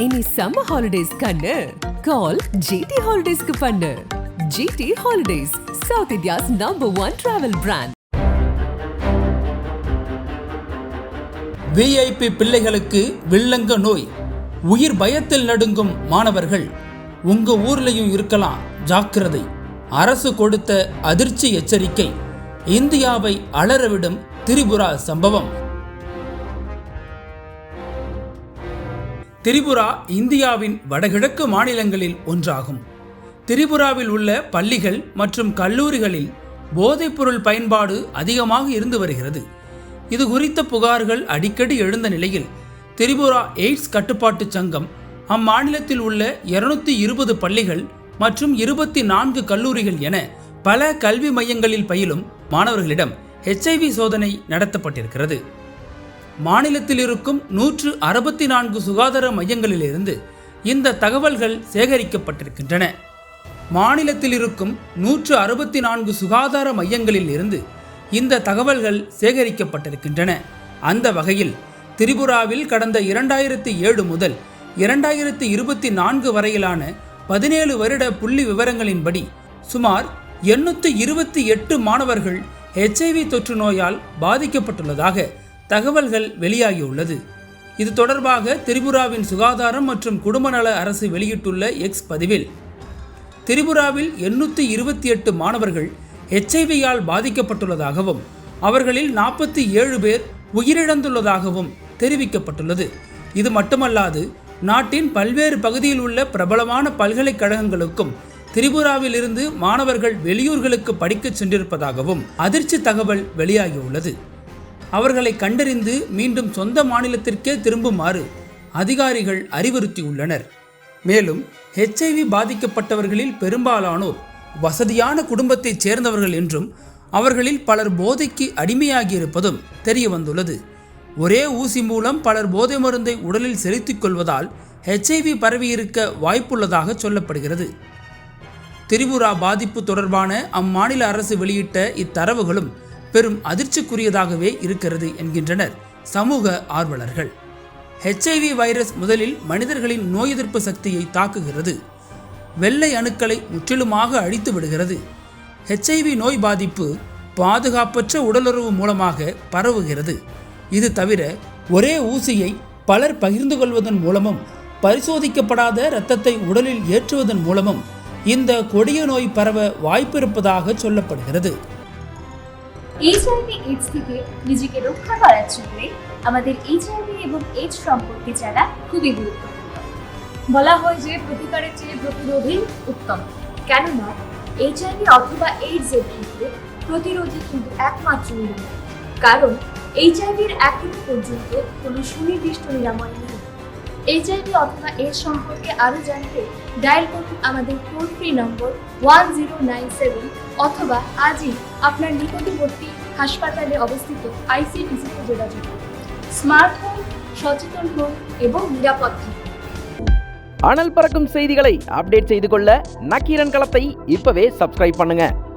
இனி summer holidays கண்ணு. Call GT ஹாலிடேஸ்க்கு பண்ணு. G T holidays south India's number one travel brand VIP பிள்ளைகளுக்கு வில்லங்க நோய். உயிர் பயத்தில் நடுங்கும் மாணவர்கள் உங்க ஊர்லயும் இருக்கலாம் ஜாக்கிரதை. அரசு கொடுத்த அதிர்ச்சி எச்சரிக்கை. இந்தியாவை அலறவிடும் திரிபுரா சம்பவம். திரிபுரா இந்தியாவின் வடகிழக்கு மாநிலங்களில் ஒன்றாகும். திரிபுராவில் உள்ள பள்ளிகள் மற்றும் கல்லூரிகளில் போதைப்பொருள் பயன்பாடு அதிகமாக இருந்து வருகிறது. இது குறித்த புகார்கள் அடிக்கடி எழுந்த நிலையில் திரிபுரா எய்ட்ஸ் கட்டுப்பாட்டு சங்கம் அம்மாநிலத்தில் உள்ள இருநூத்தி இருபது பள்ளிகள் மற்றும் இருபத்தி நான்கு கல்லூரிகள் என பல கல்வி மையங்களில் பயிலும் மாணவர்களிடம் ஹெச்ஐவி சோதனை நடத்தப்பட்டிருக்கிறது. மாநிலத்தில் இருக்கும் நூற்று அறுபத்தி நான்கு சுகாதார மையங்களிலிருந்து இந்த தகவல்கள் சேகரிக்கப்பட்டிருக்கின்றன. மாநிலத்தில் இருக்கும் நூற்று அறுபத்தி நான்கு சுகாதார மையங்களில் இருந்து இந்த தகவல்கள் சேகரிக்கப்பட்டிருக்கின்றன. அந்த வகையில் திரிபுராவில் கடந்த இரண்டாயிரத்தி ஏழு முதல் இரண்டாயிரத்தி இருபத்தி நான்கு வரையிலான பதினேழு வருட புள்ளி விவரங்களின்படி சுமார் எண்ணூற்றி இருபத்தி எட்டு மாணவர்கள் ஹெச்ஐவி தொற்று நோயால் பாதிக்கப்பட்டுள்ளதாக தகவல்கள் வெளியாகியுள்ளது. இது தொடர்பாக திரிபுராவின் சுகாதாரம் மற்றும் குடும்பநல அரசு வெளியிட்டுள்ள எக்ஸ் பதிவில் திரிபுராவில் எண்ணூற்றி இருபத்தி எட்டு மாணவர்கள் எச்ஐவியால் பாதிக்கப்பட்டுள்ளதாகவும் அவர்களில் நாற்பத்தி ஏழு பேர் உயிரிழந்துள்ளதாகவும் தெரிவிக்கப்பட்டுள்ளது. இது மட்டுமல்லாது நாட்டின் பல்வேறு பகுதியில் உள்ள பிரபலமான பல்கலைக்கழகங்களுக்கும் திரிபுராவிலிருந்து மாணவர்கள் வெளியூர்களுக்கு படிக்கச் சென்றிருப்பதாகவும் அதிர்ச்சி தகவல் வெளியாகியுள்ளது. அவர்களை கண்டறிந்து மீண்டும் சொந்த மாநிலத்திற்கே திரும்புமாறு அதிகாரிகள் அறிவுறுத்தியுள்ளனர். மேலும் ஹெச்ஐவி பாதிக்கப்பட்டவர்களில் பெரும்பாலானோர் வசதியான குடும்பத்தைச் சேர்ந்தவர்கள் என்றும் அவர்களில் பலர் போதைக்கு அடிமையாகியிருப்பதும் தெரிய வந்துள்ளது ஒரே ஊசி மூலம் பலர் போதை மருந்தை உடலில் செலுத்திக் கொள்வதால் ஹெச்ஐவி பரவியிருக்க வாய்ப்புள்ளதாக சொல்லப்படுகிறது. திரிபுரா பாதிப்பு தொடர்பான அம்மாநில அரசு வெளியிட்ட இத்தரவுகளும் பெரும் அதிர்ச்சிக்குரியதாகவே இருக்கிறது என்கின்றனர். சமூக ஆர்வலர்கள். ஹெச்ஐவி வைரஸ் முதலில் மனிதர்களின் நோய் எதிர்ப்பு சக்தியை தாக்குகிறது. வெள்ளை அணுக்களை முற்றிலுமாக அழித்து விடுகிறது. ஹெச்ஐவி நோய் பாதிப்பு பாதுகாப்பற்ற உடலுறவு மூலமாக பரவுகிறது. இது தவிர ஒரே ஊசியை பலர் பகிர்ந்து கொள்வதன் மூலமும் பரிசோதிக்கப்படாத இரத்தத்தை உடலில் ஏற்றுவதன் மூலமும் இந்த கொடிய நோய் பரவ வாய்ப்பிருப்பதாக சொல்லப்படுகிறது. এইচআইভি এইডস থেকে নিজেকে রক্ষা করার জন্য আমাদের এইচআইভি এবং এইডস সম্পর্কে জানা খুবই গুরুত্বপূর্ণ। বলা হয় যে প্রতিকারের চেয়ে প্রতিরোধই উত্তম। কেননা এইচআইভি অথবা এইডস এর ক্ষেত্রে প্রতিরোধই কিন্তু একমাত্র নিরাময়। কারণ এইচআইভির এখনও পর্যন্ত কোনো সুনির্দিষ্ট নিরাময় নেই। এইচআইভি অথবা এইডস সম্পর্কে আরও জানতে ডায়াল করুন আমাদের toll free number one zero nine seven অথবা আজই আপনার নিকটবর্তী হাসপাতালে অবস্থিত আইসিডিসিতে যোগাযোগ করুন স্মার্ট হোন সচেতন হোন এবং নিরাপদ থাকুন அனல் பறக்கும் செய்திகளை அப்டேட் செய்து கொள்ள நக்கீரன் களத்தை இப்பவே சப்ஸ்கிரைப் பண்ணுங்க